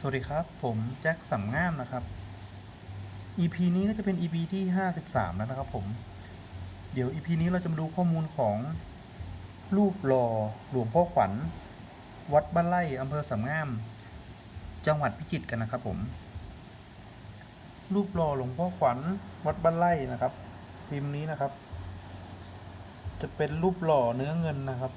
สวัสดีครับ ผมแจ็คสำงามนะครับ EP นี้ก็จะเป็น EP ที่ 53 แล้วนะครับผม เดี๋ยว EP นี้เราจะมาดูข้อมูลของรูปหล่อหลวงพ่อขวัญ วัดบ้านไร่อำเภอสำงาม จังหวัดพิจิตรกันนะครับผม รูปหล่อหลวงพ่อขวัญ วัดบ้านไร่นะครับพิมพ์นี้นะครับ จะเป็นรูปหล่อเนื้อเงินนะครับ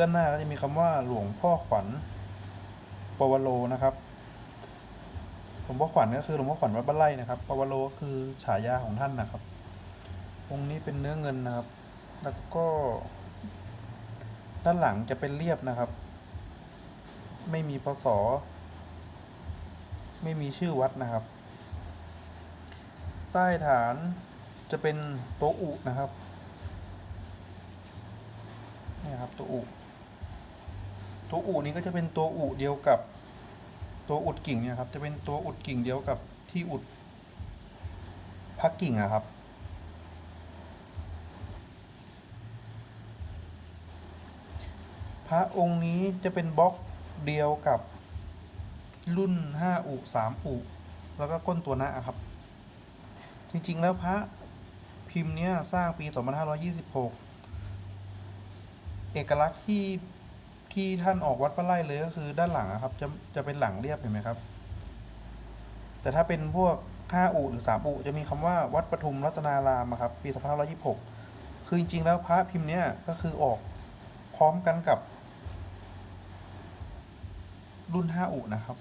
ด้านหน้าก็จะมีคำว่าหลวงพ่อขวัญปวโรนะครับ หลวงพ่อขวัญก็คือหลวงพ่อขวัญวัดบ้านไร่นะครับปวโรก็คือฉายาของท่านนะครับ องค์นี้เป็นเนื้อเงินนะครับ แล้วก็ด้านหลังจะเป็นเรียบนะครับ ไม่มีพศไม่มีชื่อวัดนะครับ ใต้ฐานจะเป็นโต๊ะอุนะครับนี่ครับ ตัวอุ ตัวอุนี้ก็จะเป็นตัวอุเดียวกับตัวอุดกิ่งเนี่ยครับ จะเป็นตัวอุดกิ่งเดียวกับที่อุดพักกิ่งอะครับ พระองค์นี้จะเป็นบล็อกเดียวกับรุ่นห้าอุสามอุแล้วก็ก้นตัวหน้าครับ จริงๆแล้วพระพิมพ์เนี้ยสร้างปี 2526 เอกลักษณ์ที่ ที่ท่านออกวัดพระไร่เลยก็คือด้านหลังอะครับ จะจะเป็นหลังเรียบเห็นไหมครับ แต่ถ้าเป็นพวกห้าอุหรือสามอุจะมีคำว่าวัดปทุมรัตนารามครับปี2526คือจริงๆแล้วพระพิมพ์เนี้ยก็คือออกพร้อมกันกับ รุ่นห้าอุนะครับ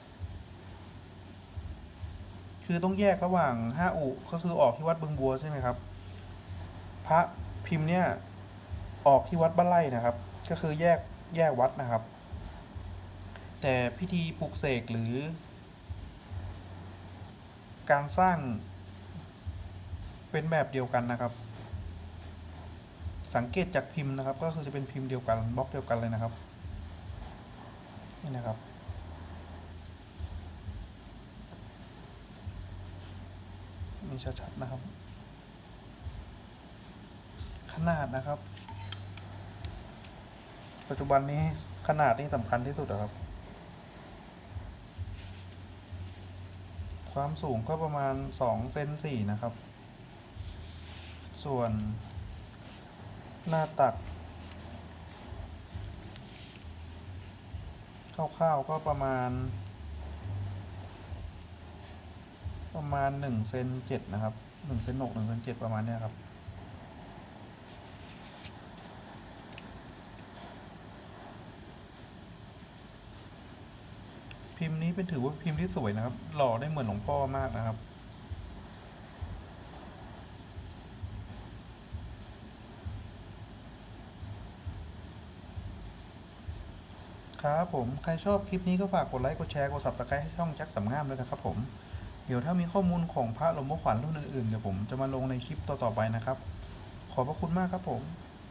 คือต้องแยกระหว่างห้าอุก็คือออกที่วัดบึงบัวใช่ไหมครับ พระพิมพ์เนี่ยออกที่วัดบ้านไร่นะครับ ก็คือแยก แยกวัดนะครับ แต่พิธีปลุกเสกหรือ การสร้างเป็นแบบเดียวกันนะครับ สังเกตจากพิมพ์นะครับ ก็คือจะเป็นพิมพ์เดียวกันบล็อกเดียวกันเลยนะครับนี่นะครับนี่ชัดๆนะครับ ขนาดนะครับ ปัจจุบันนี้ขนาดนี่สำคัญที่สุดอะครับ ความสูงก็ประมาณสองเซนสี่นะครับ ส่วน หน้าตักคร่าวๆก็ประมาณ ประมาณหนึ่งเซนเจ็ดนะครับหนึ่งเซนหกหนึ่งเซนเจ็ดประมาณเนี้ยครับ พิมพ์นี้เป็นถือว่าพิมพ์ที่สวยนะครับ หล่อได้เหมือนหลวงพ่อมากนะครับ ครับผม ใครชอบคลิปนี้ก็ฝากกดไลค์ กดแชร์ กด subscribe ให้ช่องแจ็คสำงามด้วยนะครับผม เดี๋ยวถ้ามีข้อมูลของพระหลวงพ่อขวัญรุ่นอื่นๆเดี๋ยวผมจะมาลงในคลิปต่อๆไปนะครับ ขอบพระคุณมากครับผม